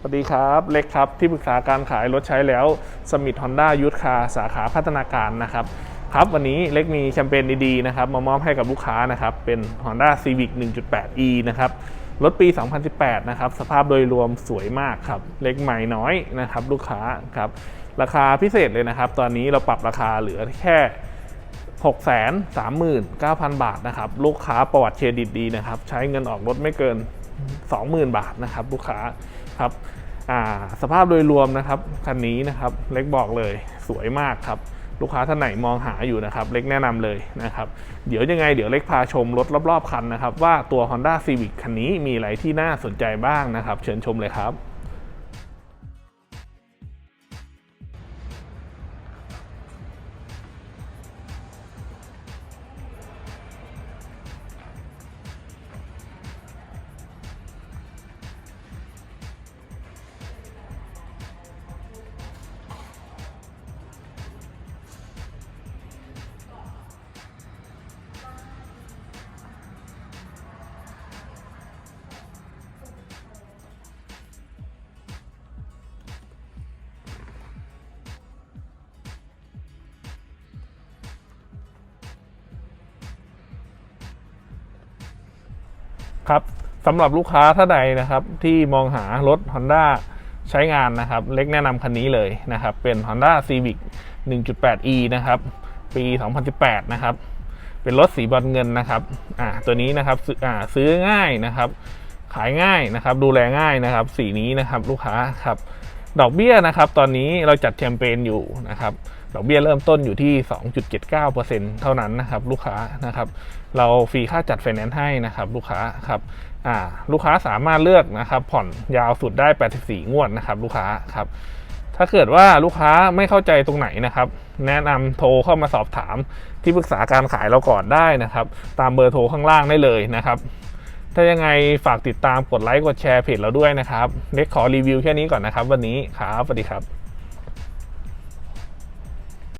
สวัสดีครับ เล็กครับ ที่ปรึกษาการขายรถใช้แล้วสมิ t ฮอนด้ายูทคาสาขาพัฒนาการนะครับ ครับ วันนี้เล็กมีแคมเปญดีๆนะครับ มามอบให้กับลูกค้านะครับ เป็น Honda Civic 1.8e นะครับรถปี 2018 นะครับ สภาพโดยรวมสวยมากครับ เล็กใหม่น้อยนะครับ ลูกค้าครับ ราคาพิเศษเลยนะครับ ตอนนี้เราปรับราคาเหลือแค่ 639,000 บาทนะครับ ลูกค้าประวัติเครดิตดีนะครับ ใช้เงินออกรถไม่เกิน 20,000 บาทนะครับ ลูกค้า ครับสภาพโดยรวมนะครับคันนี้นะครับเล็กบอกเลยสวยมากครับลูกค้าท่านไหนมองหาอยู่นะครับ เล็กแนะนำเลยนะครับ เดี๋ยวยังไงเดี๋ยวเล็กพาชมรถรอบๆคันนะครับ ว่าตัว Honda Civic คันนี้มีอะไรที่น่าสนใจบ้างนะครับ เชิญชมเลยครับ ครับสำหรับลูกค้าท่านใดนะครับ ที่มองหารถ Honda ใช้งานนะครับ เล็กแนะนำคันนี้เลยนะครับ เป็น Honda Civic 1.8e นะครับ ปี 2018 นะครับ เป็นรถสีบอลเงินนะครับอ่าตัวนี้นะครับอ่าซื้อง่ายนะครับ ขายง่ายนะครับ ดูแลง่ายนะครับ สีนี้นะครับ ลูกค้าครับ ดอกเบี้ยนะครับตอนนี้เราจัดแคมเปญอยู่นะครับดอกเบี้ยเริ่มต้นอยู่ที่ 2.79%เท่านั้นนะครับลูกค้านะครับเราฟรีค่าจัดไฟแนนซ์ให้นะครับลูกค้าครับอ่าลูกค้าสามารถเลือกนะครับผ่อนยาวสุดได้ 84 งวดนะครับลูกค้าครับถ้าเกิดว่าลูกค้าไม่เข้าใจตรงไหนนะครับ แนะนำโทรเข้ามาสอบถามที่ปรึกษาการขายเราก่อนได้นะครับ ตามเบอร์โทรข้างล่างได้เลยนะครับ ถ้ายังไงฝากติดตามกดไลค์กดแชร์เพจเราด้วยนะครับเล็กขอรีวิวแค่นี้ก่อนนะครับ วันนี้ครับสวัสดีครับ